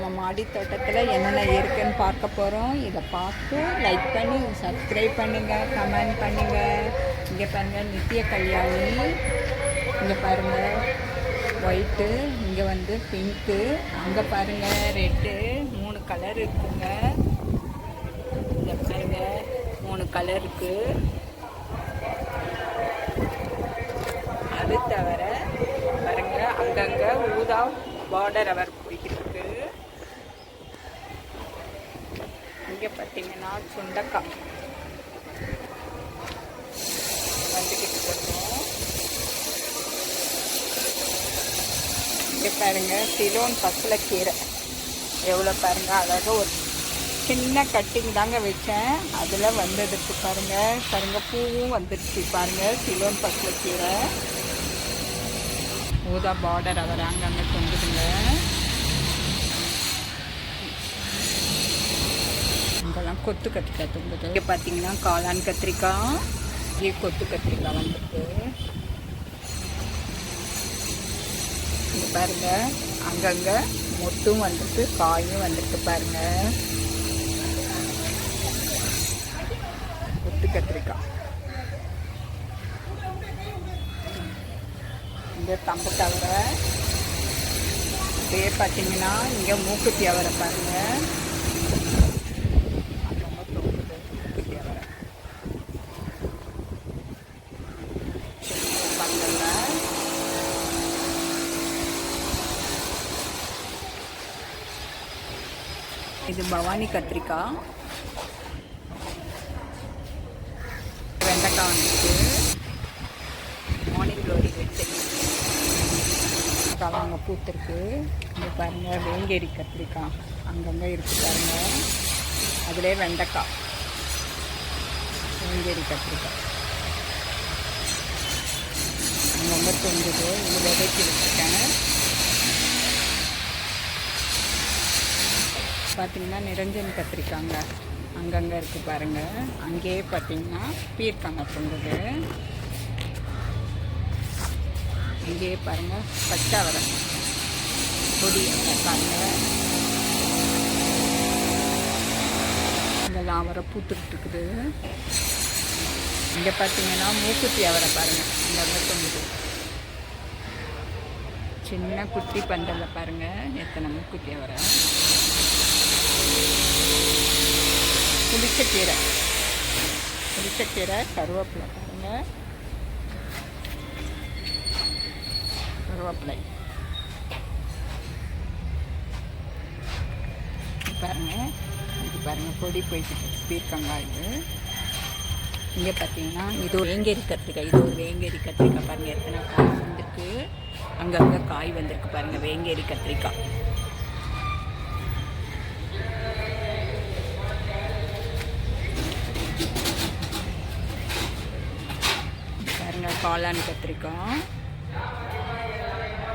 நம்ம மாடி தோட்டத்தில் என்னென்ன இருக்குன்னு பார்க்க போகிறோம் இதை பார்த்து லைக் பண்ணி சப்ஸ்கிரைப் பண்ணுங்கள் கமெண்ட் பண்ணுங்கள் இங்கே பாருங்கள் நித்திய கல்யாணி. இங்கே பாருங்கள் ஒயிட்டு இங்கே வந்து பிங்க்கு அங்கே பாருங்கள் ரெட்டு மூணு கலர் இருக்குங்க. இங்கே பாருங்கள் மூணு கலர் இருக்குது அது தவிர பாருங்க அங்கங்கே ஊதா பார்டர் அவர் போய்கிட்டு இருக்கு இங்கே பார்த்தீங்கன்னா சுண்டக்காய். வந்துக்கிட்டு பாருங்க சிலோன் பசல கீரை. எவ்வளோ பாருங்க அழகாக ஒரு சின்ன கட்டிங் தாங்க வச்சேன். அதில் வந்ததுக்கு பாருங்க பாருங்க பூவும் வந்துடுச்சு பாருங்க சிலோன் பசல கீரை. ஊதா பார்டர் அவர் அங்கங்கே தொங்குதுங்க இங்கெல்லாம் கொத்து கத்திரிக்காய் தொங்குது. இங்கே பார்த்தீங்கன்னா காளான் கத்திரிக்காய் இங்கே கொத்து கத்திரிக்காய் வந்துருக்கு. இங்கே பாருங்க அங்கங்கே மொட்டும் வந்துருக்கு காயும் வந்துருக்கு பாருங்க. கொத்து கத்திரிக்காய். இங்கே தம்பு தவிர அப்படியே பார்த்தீங்கன்னா இங்கே மூக்குத்தி அவரை பாருங்கள் அங்கங்க தொங்குது மூக்குத்தி அவரை சின்ன பந்தல்ல இது பவானி கத்திரிக்காய். வெண்டைக்காய் வந்துருக்கு. மார்னிங் க்ளோரி வெட்டு அங்கே பூத்திருக்கு இங்கே பாருங்கள் வேங்கேரி கத்திரிக்காய். அங்கங்கே இருக்கு பாருங்க. அதிலே வெண்டைக்காய். வேங்கேரி கத்திரிக்காய். அங்கங்கே தொங்குது. இது விதைக்கு வச்சுருக்கேன். பார்த்தீங்கன்னா நிரஞ்சன் கத்திரிக்காங்க. அங்கங்கே இருக்குது பாருங்கள் அங்கேயே பார்த்தீங்கன்னா பீர்க்காங்க தொங்குது இங்கேயே பாருங்கள் பச்சை அவரை. கொடி பாருங்க. இங்கெல்லாம் அவரை பூத்துக்கிட்டு இருக்குது. இங்கே பார்த்தீங்கன்னா மூக்குத்தி அவரை பாருங்கள் இங்கே தொங்குது சின்ன குட்டி பந்தலில் பாருங்கள் எத்தனை மூக்குத்தி அவரை. புளிச்சக்கீரை புளிச்சக்கீரை கருவேப்பிலை பாருங்கள் கருவேப்பிலை. பாருங்க. இது பாருங்க பொடி போயிட்டு பீர்க்கங்காய் இது. இங்கே பார்த்தீங்கன்னா இது வேங்கேரி கத்திரிக்காய். இது ஒரு வேங்கேரி கத்திரிக்காய் பாருங்கள் எத்தனை காய் வந்திருக்கு. அங்கங்கே காய் வந்திருக்கு பாருங்கள் வேங்கேரி கத்திரிக்காய் பாருங்க காளான் கத்திரிக்காய்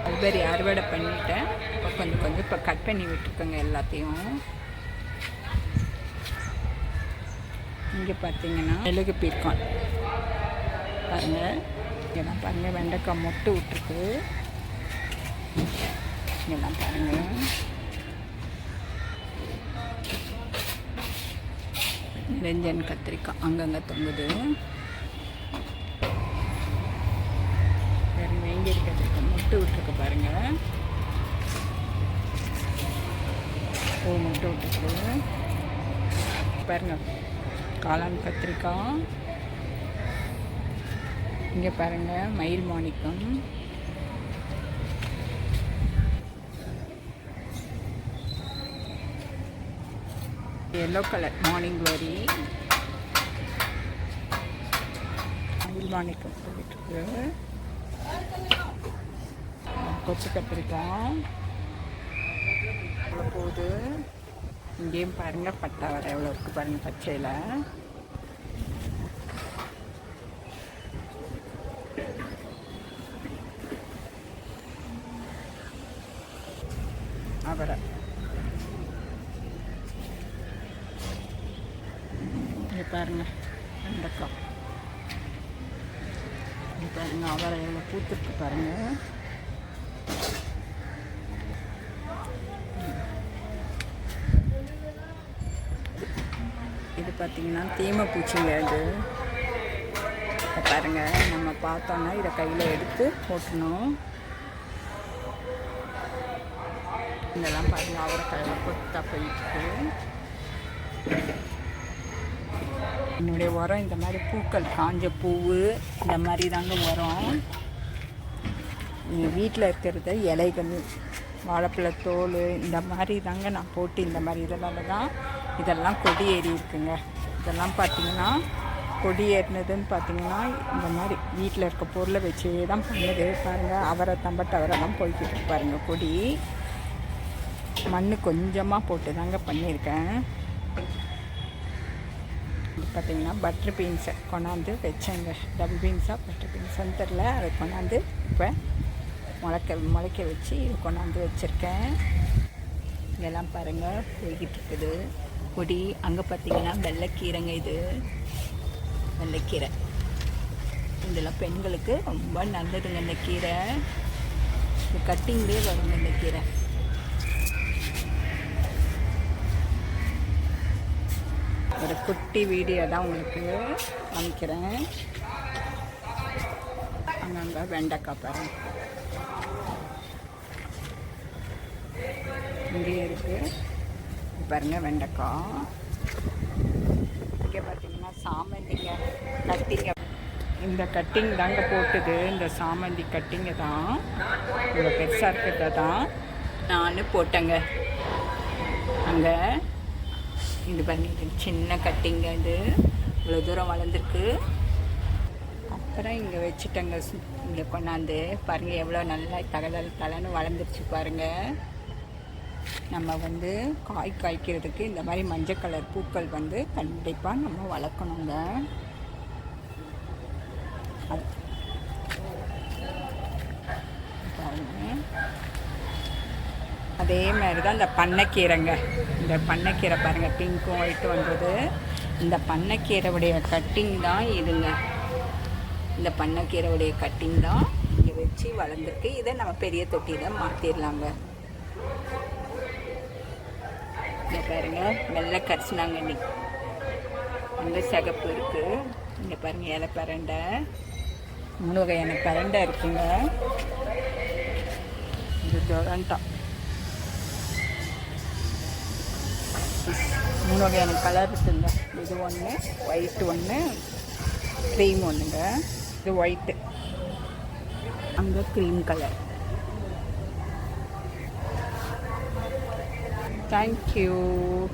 மல்பெரி அறுவடை பண்ணிட்டேன். இப்போ கொஞ்சம் கொஞ்சம் இப்போ கட் பண்ணி விட்டுருக்கோங்க எல்லாத்தையும். இங்கே பார்த்தீங்கன்னா மெழுகு பீர்க்கான். பாருங்கள் இதெல்லாம் பாருங்கள் வெண்டைக்காய் மொட்டு விட்டுருக்கு. இதெல்லாம் பாருங்கள் நிரஞ்சன் கத்திரிக்காய் அங்கங்கே தொங்குது. வேறு வேங்கேரி முட்டு விட்டுருக்கு பாருங்கள் பூ முட்டு விட்டுருக்கு. பாருங்கள் காளான் கத்திரிக்காய். இங்கே பாருங்கள் மயில் மாணிக்கம். எல்லோ கலர் மார்னிங் க்ளோரி மயில் மாணிக்கம் போயிட்டுருக்கு கொத்து கத்திரிக்காய். அவ்வளோ போகுது. இங்கேயும் பாருங்கள் பட்டா வர எவ்வளோ இருக்குது பாருங்கள் பச்சையில். அவரை. இங்கே பாருங்கள் வெண்டைக்காய். இங்க பாருங்க அவரை எவ்வளோ பூத்துருக்கு பாருங்க. பார்த்தீங்கன்னா தீமை பூச்சிங்க அது பாருங்க நம்ம பார்த்தோன்னா இதை கையில் எடுத்து போட்டணும். இதெல்லாம் பாருங்க அவரைக்காய் கொத்தா போயிட்டு என்னுடைய உரம் இந்த மாதிரி பூக்கள் காஞ்ச பூவு இந்த மாதிரி தாங்க உரம். எங்கள் வீட்டில் இருக்கிறத இலைகள் வாழைப்பழ தோல் இந்த மாதிரி தாங்க நான் போட்டு இந்த மாதிரி இதெல்லாம் தான் இதெல்லாம் கொடி ஏறி இருக்குங்க. இதெல்லாம் பார்த்தீங்கன்னா கொடி ஏறினதுன்னு பார்த்தீங்கன்னா இந்த மாதிரி வீட்டில் இருக்க பொருளை வச்சே தான் பண்ணுது. பாருங்கள் அவரை தம்பட்டு அவரை தான் போய்கிட்டு பாருங்கள் கொடி. மண் கொஞ்சமாக போட்டு தாங்க பண்ணியிருக்கேன். இது பார்த்தீங்கன்னா பட்டர் பீன்ஸை கொண்டாந்து வச்சேங்க. டபுள் பீன்ஸாக பட்டர் பீன்ஸான்னு தெரில அதை கொண்டாந்து இப்போ முளைக்க முளைக்க வச்சு கொண்டாந்து வச்சுருக்கேன். இதெல்லாம் பாருங்கள் போய்கிட்டு இருக்குது. கொடி அங்கே பார்த்தீங்கன்னா வெள்ளைக்கீரைங்க இது. வெள்ளைக்கீரை. இதெல்லாம் பெண்களுக்கு ரொம்ப நல்லதுங்க இந்த கீரை. கட்டிங்லேயே வருங்க இந்த கீரை. ஒரு குட்டி வீடியோ தான் உங்களுக்கு காமிக்கிறேன். அங்கங்கே வெண்டைக்காய் பாருங்க. இங்கேயே இருக்குது பாருங்கள் வெண்டைக்காய். இங்கே பார்த்தீங்கன்னா சாமந்திங்க கட்டிங்க. இந்த கட்டிங் தாங்க போட்டுது. இந்த சாமந்தி கட்டிங்க தான். இவ்வளோ பெருசாக இருக்கிறத தான் நான் போட்டேங்க. அங்கே இது பண்ணிட்டு சின்ன கட்டிங்க இது. இவ்வளோ தூரம் வளர்ந்துருக்கு. அப்புறம் இங்கே வச்சுட்டேங்க. இங்கே கொண்டாந்து பாருங்கள் எவ்வளோ நல்லா தகதல் தலைன்னு வளர்ந்துருச்சு பாருங்கள் நம்ம வந்து காய் காய்க்கிறதுக்கு இந்த மாதிரி மஞ்சள் கலர் பூக்கள் வந்து கண்டிப்பாக நம்ம வளர்க்கணுங்க. அது- அதே மாதிரி தான் இந்த பண்ணைக்கீரைங்க. இந்த பண்ணைக்கீரை பாருங்கள் பிங்க்கும் ஒயிட்டும் வந்தது. இந்த பண்ணைக்கீரைவுடைய கட்டிங் தான் இதுங்க. இந்த பண்ணைக்கீரைவுடைய கட்டிங் தான் இங்கே வச்சு வளர்ந்துருக்கு. இதை நம்ம பெரிய தொட்டியில் மாற்றிடலாங்க இங்கே பாருங்க. வெள்ளை கரிசனாங்கண்ணி அங்கே சிகப்பு இருக்குது இங்கே பாருங்க இலை பரண்டை. மூணு வகையான பரண்டை இருக்குங்க. இது ஜொரண்டா. மூணு வகையான கலர் இருக்குங்க. இது ஒன்று ஒயிட் ஒன்று க்ரீம் ஒன்றுங்க இது ஒயிட்டு அங்கே க்ரீம் கலர் Thank you.